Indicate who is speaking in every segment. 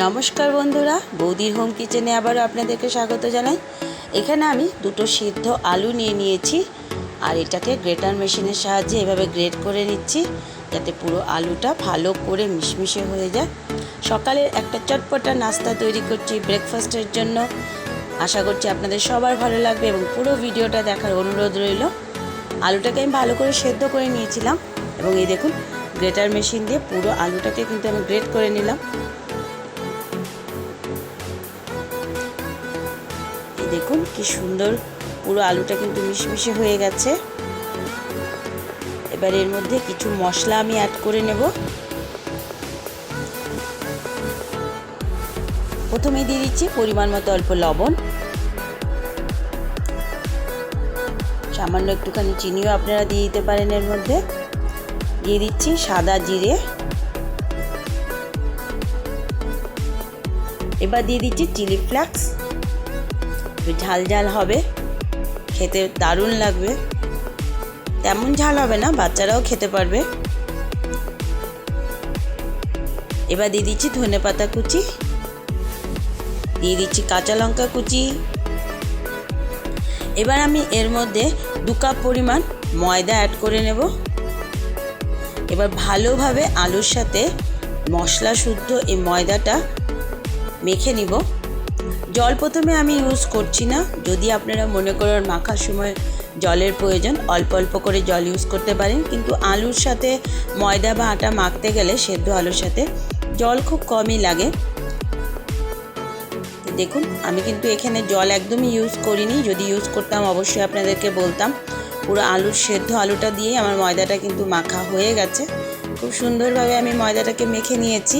Speaker 1: নমস্কার বন্ধুরা, বৌদির হোম কিচেনে আবারও আপনাদেরকে স্বাগত জানাই। এখানে আমি দুটো সিদ্ধ আলু নিয়ে নিয়েছি, আর এটাকে গ্রেটার মেশিনের সাহায্যে এভাবে গ্রেট করে নিচ্ছি, যাতে পুরো আলুটা ভালো করে মিশমিশে হয়ে যায়। সকালে একটা চটপটা নাস্তা তৈরি করছি ব্রেকফাস্টের জন্য। আশা করছি আপনাদের সবার ভালো লাগবে এবং পুরো ভিডিওটা দেখার অনুরোধ রইল। আলুটাকে আমি ভালো করে সেদ্ধ করে নিয়েছিলাম, এবং এই দেখুন, গ্রেটার মেশিন দিয়ে পুরো আলুটাকে কিন্তু আমি গ্রেট করে নিলাম। কি সুন্দর। পুরো আলুটা কিন্তু মিশমিশে হয়ে গেছে। এবার এর মধ্যে কিছু মশলা আমি অ্যাড করে নেব। প্রথমে দিয়ে দিচ্ছি পরিমাণ মতো অল্প লবণ। সামান্য একটুখানি চিনিও আপনারা দিয়ে দিতে পারেন এর মধ্যে। দিয়ে দিচ্ছি সাদা জিরে। এবার দিয়ে দিচ্ছি চিলি ফ্লেক্স। ঝাল ঝাল হবে। খেতে দারুণ লাগবে। তেমন ঝাল হবে না, বাচ্চারাও খেতে পারবে। এবার দিয়ে দিচ্ছি ধনে পাতা কুচি। দিয়ে দিচ্ছি কাঁচা লঙ্কা কুচি। এবার আমি এর মধ্যে দু কাপ পরিমাণ ময়দা অ্যাড করে নেব। এবার ভালোভাবে আলুর সাথে মশলা শুদ্ধ এই ময়দাটা মেখে নিব। জল প্রথমে আমি ইউজ করছি না। যদি আপনারা মনে করেন মাখার সময় জলের প্রয়োজন, অল্প অল্প করে জল ইউজ করতে পারেন। কিন্তু আলুর সাথে ময়দা বা আটা মাখতে গেলে সেদ্ধ আলুর সাথে জল খুব কমই লাগে। দেখুন, আমি কিন্তু এখানে জল একদমই ইউজ করিনি। যদি ইউজ করতাম, অবশ্যই আপনাদেরকে বলতাম। পুরো আলুর সেদ্ধ আলুটা দিয়ে আমার ময়দাটা কিন্তু মাখা হয়ে গেছে। খুব সুন্দরভাবে আমি ময়দাটাকে মেখে নিয়েছি।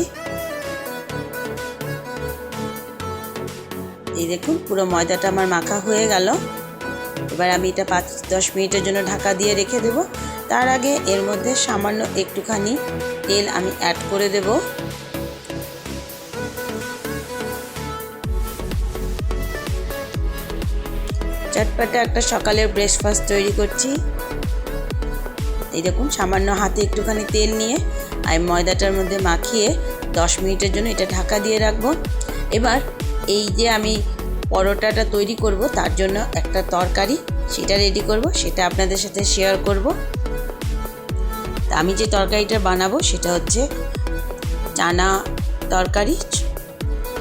Speaker 1: এই দেখুন, পুরো ময়দাটা আমার মাখা হয়ে গেল। এবার আমি এটা পাঁচ দশ মিনিটের জন্য ঢাকা দিয়ে রেখে দেব। তার আগে এর মধ্যে সামান্য একটুখানি তেল আমি অ্যাড করে দেব। চটপটে একটা সকালের ব্রেকফাস্ট তৈরি করছি। এই দেখুন, সামান্য হাতে একটুখানি তেল নিয়ে আমি ময়দাটার মধ্যে মাখিয়ে দশ মিনিটের জন্য এটা ঢাকা দিয়ে রাখব। এবার এই যে আমি পরোটাটা তৈরি করব, তার জন্য একটা তরকারি, সেটা রেডি করব, সেটা আপনাদের সাথে শেয়ার করব। আমি যে তরকারিটা বানাবো, সেটা হচ্ছে চানা তরকারি।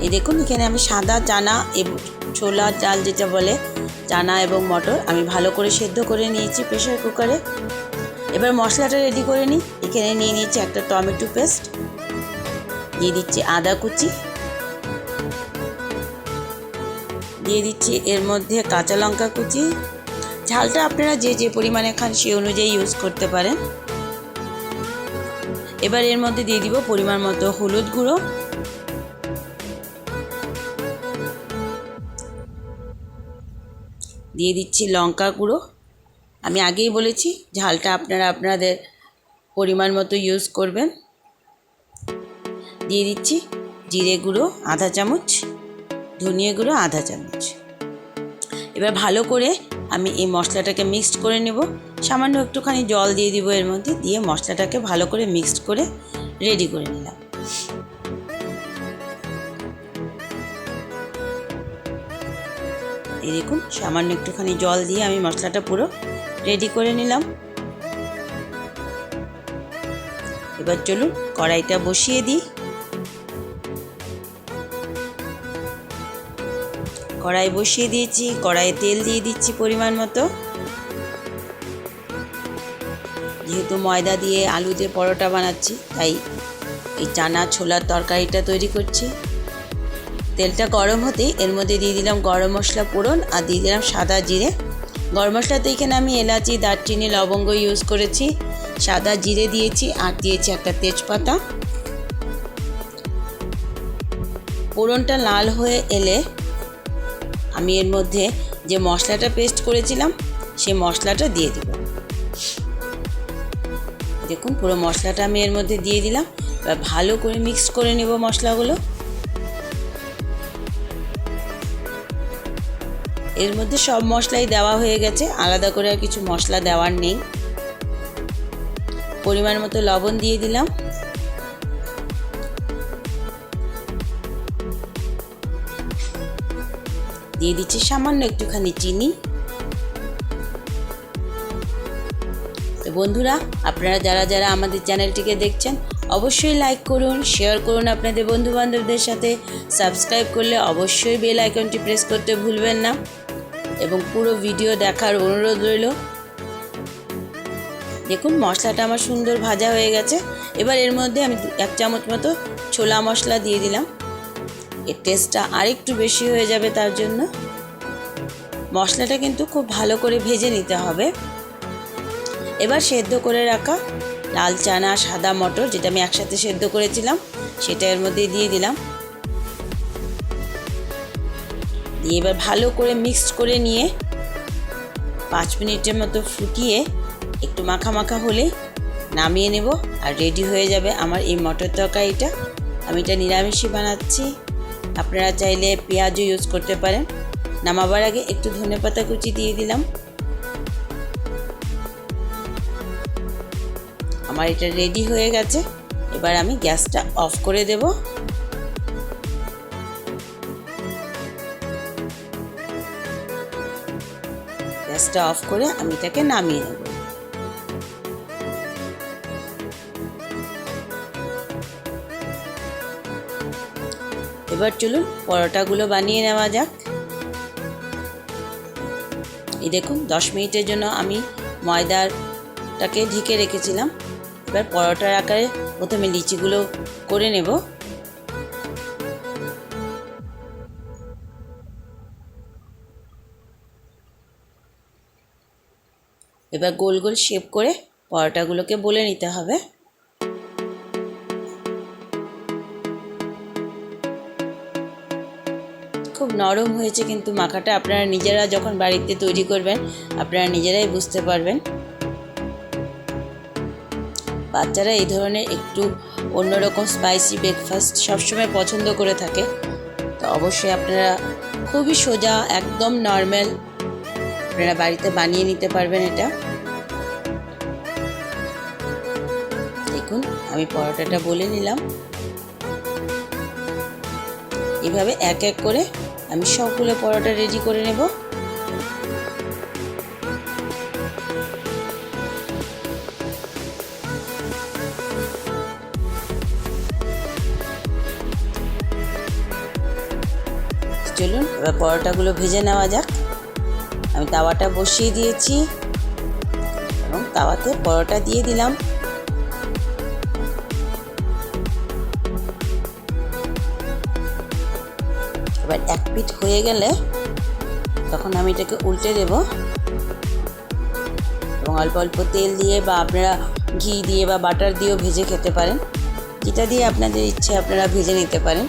Speaker 1: এই দেখুন, এখানে আমি সাদা চানা এবং ছোলা চাল যেটা বলে, চানা এবং মটর, আমি ভালো করে সেদ্ধ করে নিয়েছি প্রেশার কুকারে এবার মশলাটা রেডি করে নিই। এখানে নিয়ে নিয়েছি একটা টমেটো পেস্ট দিয়ে দিচ্ছি আদা কুচি। দিয়ে দিচ্ছি। এর মধ্যে কাঁচা লঙ্কা কুচি। ঝালটা আপনারা যে যে পরিমাণে খান সে অনুযায়ী ইউজ করতে পারেন। এবার এর মধ্যে দিয়ে দিব পরিমাণ মতো হলুদ গুঁড়ো। দিয়ে দিচ্ছি লঙ্কা গুঁড়ো। আমি আগেই বলেছি, ঝালটা আপনারা আপনাদের পরিমাণ মতো ইউজ করবেন। দিয়ে দিচ্ছি জিরে গুঁড়ো, আধা চামচ। ধনিয়া গুঁড়ো, আধা চামচ। এবার ভালো করে আমি এই মশলাটাকে মিক্সড করে নেব। সামান্য একটুখানি জল দিয়ে দিব এর মধ্যে, দিয়ে মশলাটাকে ভালো করে মিক্সড করে রেডি করে নিলাম। দেখুন, সামান্য একটুখানি জল দিয়ে আমি মশলাটা পুরো রেডি করে নিলাম। এবার চলুন কড়াইটা বসিয়ে দিই। কড়াই বসিয়ে দিয়েছি, কড়াইয়ে তেল দিয়ে দিচ্ছি পরিমাণ মতো। যেহেতু ময়দা দিয়ে আলু দিয়ে পরোটা বানাচ্ছি, তাই এই চানা ছোলার তরকারিটা তৈরি করছি। তেলটা গরম হতেই এর মধ্যে দিয়ে দিলাম গরম মশলা পোড়ন আর দিয়ে দিলাম সাদা জিরে। গরম মশলাতে এখানে আমি এলাচি, দারচিনি, লবঙ্গ ইউজ করেছি। সাদা জিরে দিয়েছি আর দিয়েছি একটা তেজপাতা। পোড়নটা লাল হয়ে এলে আমি এর মধ্যে যে মশলাটা পেস্ট করেছিলাম, সেই মশলাটা দিয়ে দিব। দেখুন, পুরো মশলাটা আমি এর মধ্যে দিয়ে দিলাম। এবার ভালো করে মিক্স করে নেব মশলাগুলো। এর মধ্যে সব মশলাই দেওয়া হয়ে গেছে, আলাদা করে আর কিছু মশলা দেওয়ার নেই। পরিমাণ মতো লবণ দিয়ে দিলাম। দিয়ে দিচ্ছি সামান্য একটুখানি চিনি। তো বন্ধুরা, আপনারা যারা যারা আমাদের চ্যানেলটিকে দেখছেন, অবশ্যই লাইক করুন শেয়ার করুন আপনাদের বন্ধু বান্ধবদের সাথে। সাবস্ক্রাইব করলে অবশ্যই বেল আইকনটি প্রেস করতে ভুলবেন না। এবং পুরো ভিডিও দেখার অনুরোধ রইল। দেখুন, মশলাটা আমার সুন্দর ভাজা হয়ে গেছে। এবার এর মধ্যে আমি এক চামচ মতো ছোলা মশলা দিয়ে দিলাম। এর টেস্টটা আরেকটু বেশি হয়ে যাবে তার জন্য। মশলাটা কিন্তু খুব ভালো করে ভেজে নিতে হবে। এবার সেদ্ধ করে রাখা লাল চানা, সাদা মটর, যেটা আমি একসাথে সেদ্ধ করেছিলাম, সেটা এর মধ্যে দিয়ে দিলাম। দিয়ে এবার ভালো করে মিক্সড করে নিয়ে পাঁচ মিনিটের মতো ফুটিয়ে একটু মাখা মাখা হলে নামিয়ে নেব আর রেডি হয়ে যাবে আমার এই মটর তরকারিটা। আমি এটা নিরামিষই বানাচ্ছি। আপনারা চাইলে পেঁয়াজও ইউজ করতে পারেন। নামাবার আগে একটু ধনে পাতা কুচি দিয়ে দিলাম। আমার এটা রেডি হয়ে গেছে। এবার আমি গ্যাসটা অফ করে দেব। গ্যাসটা অফ করে আমি এটাকে নামিয়ে নেব। এবার চলুন পরোটাগুলো বানিয়ে নেওয়া যাক। এই দেখুন, দশ মিনিটের জন্য আমি ময়দাটাকে ঢেকে রেখেছিলাম। এবার পরোটার আকারে প্রথমে লিচিগুলো করে নেব। এবার গোল গোল শেপ করে পরোটাগুলোকে বলে নিতে হবে। নরম হয়েছে কিন্তু মাখাটা আপনারা নিজেরা যখন বাড়িতে তৈরি করবেন, আপনারা নিজেরাই বুঝতে পারবেন। বাচ্চারা এই ধরনের একটু অন্যরকম স্পাইসি ব্রেকফাস্ট সবসময় পছন্দ করে থাকে। তো অবশ্যই আপনারা খুবই সোজা, একদম নর্মাল আপনারা বাড়িতে বানিয়ে নিতে পারবেন এটা। দেখুন, আমি পরোটাটা বলে নিলাম। এভাবে এক এক করে আমি সবগুলো পরোটা রেডি করে নেব। চলুন, এবার পরোটাগুলো ভেজে নেওয়া যাক। আমি তাওয়াটা বসিয়ে দিয়েছি এবং তাওয়াতে পরোটা দিয়ে দিলাম। পিঠ হয়ে গেলে তখন আমি এটাকে উল্টে দেব। এবং অল্প অল্প তেল দিয়ে বা আপনারা ঘি দিয়ে বা বাটার দিয়েও ভেজে খেতে পারেন। যেটা দিয়ে আপনাদের ইচ্ছে আপনারা ভেজে নিতে পারেন।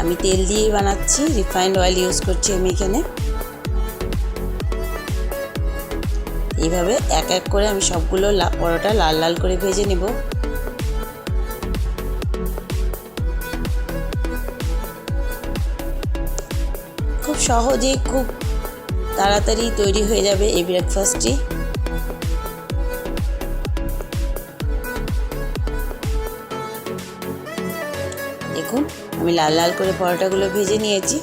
Speaker 1: আমি তেল দিয়েই বানাচ্ছি, রিফাইন্ড অয়েল ইউজ করছি আমি এখানে। এইভাবে এক এক করে আমি সবগুলো পরোটা লাল লাল করে ভেজে নেব। সহজেই খুব তাড়াতাড়ি তৈরি হয়ে যাবে এই ব্রেকফাস্টটি দেখুন, আমি লাল লাল করে পরোটাগুলো ভেজে নিয়েছি।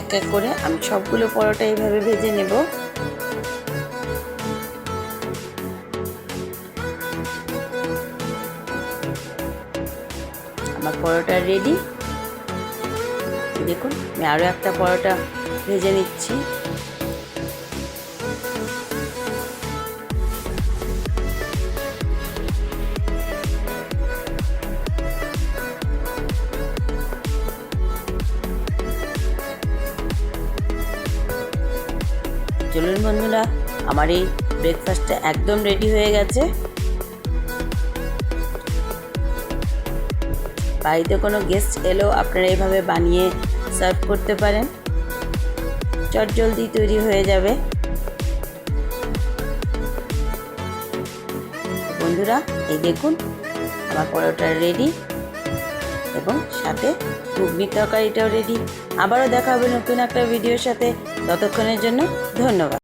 Speaker 1: এক এক করে আমি সবগুলো পরোটা এইভাবে ভেজে নেব। আমার পরোটা রেডি দেখুন, আমি আরও একটা পরোটা ভেজে নিচ্ছি। চলুন বন্ধুরা, আমার এই ব্রেকফাস্টটা একদম রেডি হয়ে গেছে। বাড়িতে কোনো গেস্ট এলেও আপনারা এইভাবে বানিয়ে সার্ভ করতে পারেন। চট জলদি তৈরি হয়ে যাবে। বন্ধুরা, এই দেখুন, আমার পরোটা রেডি এবং সাথে ঘুগনির তরকারিটাও রেডি আবারও দেখা হবে নতুন একটা ভিডিওর সাথে। ততক্ষণের জন্য ধন্যবাদ।